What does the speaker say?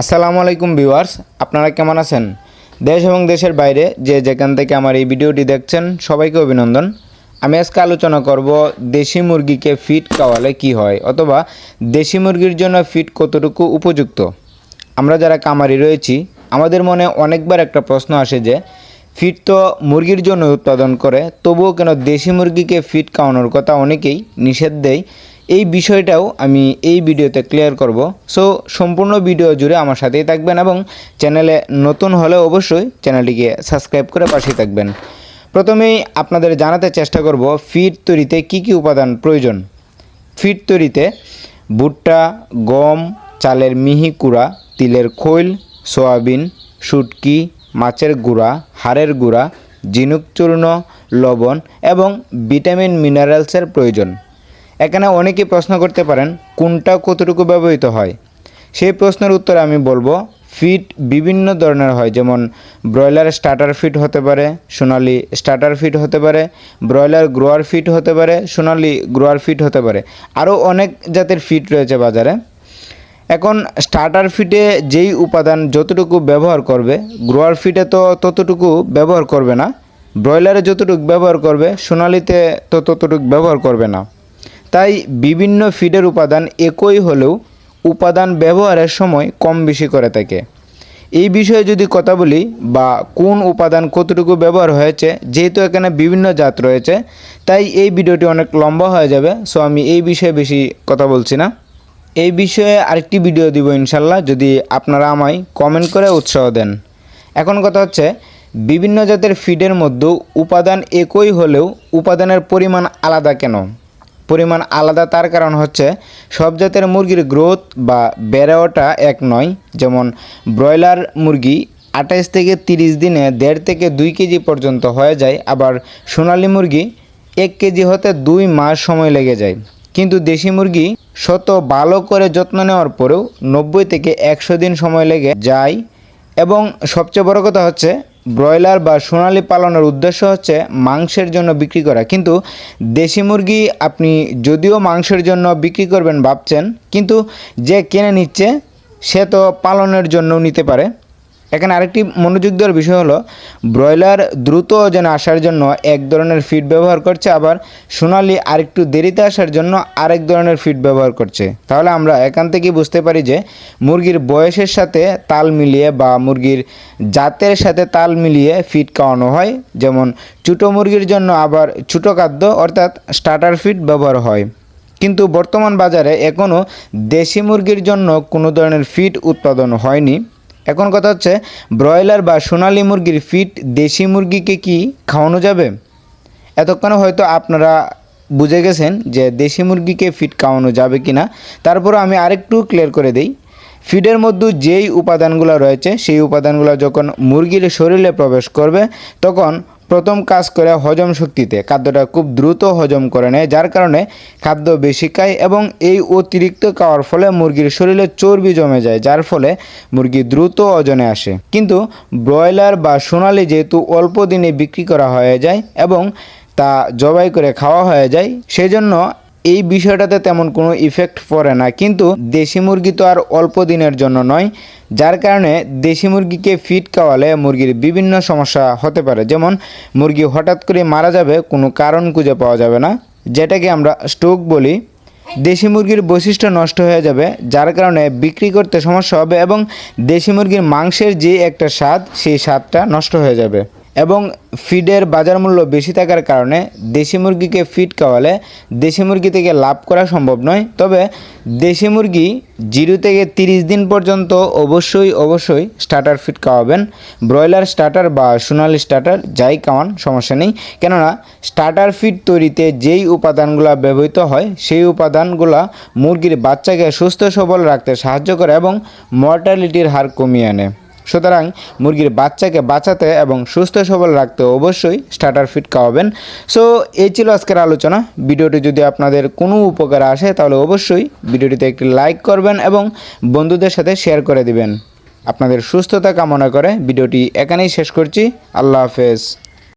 আসসালামু আলাইকুম ভিউয়ার্স, আপনারা কেমন আছেন? দেশ এবং দেশের বাইরে যে যেখান থেকে আমার এই ভিডিওটি দেখছেন, সবাইকে অভিনন্দন। আমি আজকে আলোচনা করব দেশি মুরগিকে ফিট খাওয়ালে কি হয় অথবা দেশি মুরগির জন্য ফিট কতটুকু উপযুক্ত। আমরা যারা কামারি রয়েছি, আমাদের মনে অনেকবার একটা প্রশ্ন আসে যে ফিট তো মুরগির জন্য উৎপাদন করে, তবুও কেন দেশি মুরগিকে ফিট খাওয়ানোর কথা অনেকেই নিষেধ দেয়। এই বিষয়টাও আমি এই ভিডিওতে ক্লিয়ার করব। সো সম্পূর্ণ ভিডিও জুড়ে আমার সাথেই থাকবেন এবং চ্যানেলে নতুন হলে অবশ্যই চ্যানেলটিকে সাবস্ক্রাইব করে পাশেই থাকবেন। প্রথমেই আপনাদের জানাতে চেষ্টা করব ফিড তৈরিতে কি কি উপাদান প্রয়োজন? ফিড তৈরিতে ভুট্টা, গম, চালের মিহি কুড়া, তিলের খৈল, সয়াবিন, শুটকি, মাছের গুঁড়া, হাড়ের গুঁড়া, ঝিনুক চূর্ণ, লবণ এবং ভিটামিন মিনারেলসের প্রয়োজন। এখানে অনেকে প্রশ্ন করতে পারেন, কোনটা কতটুকু ব্যবহৃত হয়? সেই প্রশ্নের উত্তরে আমি বলব, ফিট বিভিন্ন ধরনের হয়, যেমন ব্রয়লার স্টার্টার ফিট হতে পারে, সোনালি স্টার্টার ফিট হতে পারে, ব্রয়লার গ্রোয়ার ফিট হতে পারে, সোনালি গ্রোয়ার ফিট হতে পারে। আরও অনেক জাতের ফিট রয়েছে বাজারে। এখন স্টার্টার ফিটে যেই উপাদান যতটুকু ব্যবহার করবে, গ্রোয়ার ফিটে তো ততটুকু ব্যবহার করবে না, ব্রয়লারে যতটুকু ব্যবহার করবে, সোনালিতে তো ততটুকু ব্যবহার করবে না। তাই বিভিন্ন ফিডের উপাদান একই হলেও উপাদান ব্যবহারের সময় কম বেশি করে থাকে। এই বিষয়ে যদি কথা বলি, বা কোন উপাদান কতটুকু ব্যবহার হয়েছে, যেহেতু এখানে বিভিন্ন জাত রয়েছে, তাই এই ভিডিওটি অনেক লম্বা হয়ে যাবে সো আমি এই বিষয়ে বেশি কথা বলছি না। এই বিষয়ে আরেকটি ভিডিও দিব ইনশাল্লাহ, যদি আপনারা আমায় কমেন্ট করে উৎসাহ দেন। এখন কথা হচ্ছে, বিভিন্ন জাতের ফিডের মধ্যেও উপাদান একই হলেও উপাদানের পরিমাণ আলাদা কেন? পরিমাণ আলাদা, তার কারণ হচ্ছে সব জাতের মুরগির গ্রোথ বা বেড়ে ওঠা এক নয়। যেমন ব্রয়লার মুরগি আঠাইশ থেকে তিরিশ দিনে দেড় থেকে দুই কেজি পর্যন্ত হয়ে যায়, আবার সোনালী মুরগি এক কেজি হতে দুই মাস সময় লেগে যায়। কিন্তু দেশি মুরগি শত ভালো করে যত্ন নেওয়ার পরেও নব্বই থেকে একশো দিন সময় লেগে যায়। এবং সবচেয়ে বড় কথা হচ্ছে ব্রয়লার বা সোনালি পালনের উদ্দেশ্য হচ্ছে মাংসের জন্য বিক্রি করা। কিন্তু দেশি মুরগি আপনি যদিও মাংসের জন্য বিক্রি করবেন ভাবছেন, কিন্তু যে কিনে নিচ্ছে, সে তো পালনের জন্য নিতে পারে। এখানে আরেকটি মনোযোগ দেওয়ার বিষয় হলো, ব্রয়লার দ্রুত ওজনে আসার জন্য এক ধরনের ফিড ব্যবহার করছে, আবার সোনালি আরেকটু দেরিতে আসার জন্য আরেক ধরনের ফিড ব্যবহার করছে। তাহলে আমরা এখান থেকেই বুঝতে পারি যে, মুরগির বয়সের সাথে তাল মিলিয়ে বা মুরগির জাতের সাথে তাল মিলিয়ে ফিড খাওয়ানো হয়। যেমন, ছোটো মুরগির জন্য আবার ছোটো খাদ্য, অর্থাৎ স্টার্টার ফিড ব্যবহার হয়। কিন্তু বর্তমান বাজারে এখনও দেশি মুরগির জন্য কোনো ধরনের ফিড উৎপাদন হয়নি। এখন কথা হচ্ছে, ব্রয়লার বা সোনালি মুরগির ফিট দেশি মুরগিকে কি খাওয়ানো যাবে? এতক্ষণে হয়তো আপনারা বুঝে গেছেন যে দেশি মুরগিকে ফিট খাওয়ানো যাবে কি না তারপর আমি আরেকটু ক্লিয়ার করে দিই। ফিডের মধ্যে যেই উপাদানগুলো রয়েছে, সেই উপাদানগুলো যখন মুরগির শরীরে প্রবেশ করবে, তখন প্রথম কাজ করে হজম শক্তিতে। খাদ্যটা খুব দ্রুত হজম করে নেয়, যার কারণে খাদ্য বেশি খায় এবং এই অতিরিক্ত খাওয়ার ফলে মুরগির শরীরে চর্বি জমে যায়, যার ফলে মুরগি দ্রুত ওজনে আসে। কিন্তু ব্রয়লার বা সোনালি যেহেতু অল্প দিনে বিক্রি করা হয়ে যায় এবং তা জবাই করে খাওয়া হয়ে যায়, সেজন্য এই বিষয়টাতে তেমন কোনো ইফেক্ট পড়ে না। কিন্তু দেশি মুরগি তো আর অল্প দিনের জন্য নয়, যার কারণে দেশি মুরগিকে ফিট খাওয়ালে মুরগির বিভিন্ন সমস্যা হতে পারে। যেমন মুরগি হঠাৎ করে মারা যাবে, কোনো কারণ খুঁজে পাওয়া যাবে না। যেটাকে আমরা স্ট্রোক বলি। দেশি মুরগির বৈশিষ্ট্য নষ্ট হয়ে যাবে, যার কারণে বিক্রি করতে সমস্যা হবে এবং দেশি মুরগির মাংসের যে একটা স্বাদ, সেই স্বাদটা নষ্ট হয়ে যাবে। এবং ফিডের বাজার মূল্য বেশি থাকার কারণে দেশি মুরগিকে ফিড খাওয়ালে দেশি মুরগি থেকে লাভ করা সম্ভব নয়। তবে দেশি মুরগি জিরো থেকে তিরিশ দিন পর্যন্ত অবশ্যই অবশ্যই স্টার্টার ফিড খাওয়াবেন। ব্রয়লার স্টার্টার বা সোনালি স্টার্টার যাই খাওয়ান, সমস্যা নেই। কেননা স্টার্টার ফিড তৈরিতে যেই উপাদানগুলো ব্যবহৃত হয়, সেই উপাদানগুলো মুরগির বাচ্চাকে সুস্থ সবল রাখতে সাহায্য করে এবং মর্টালিটির হার কমিয়ে আনে। সুতরাং মুরগির বাচ্চাকে বাঁচাতে এবং সুস্থ সবল রাখতে অবশ্যই স্টার্টার ফিট খাওয়াবেন। সো এই ছিল আজকের আলোচনা। ভিডিওটি যদি আপনাদের কোনো উপকার আসে, তাহলে অবশ্যই ভিডিওটিতে একটি লাইক করবেন এবং বন্ধুদের সাথে শেয়ার করে দিবেন। আপনাদের সুস্থতা কামনা করে ভিডিওটি এখানেই শেষ করছি। আল্লাহ হাফেজ।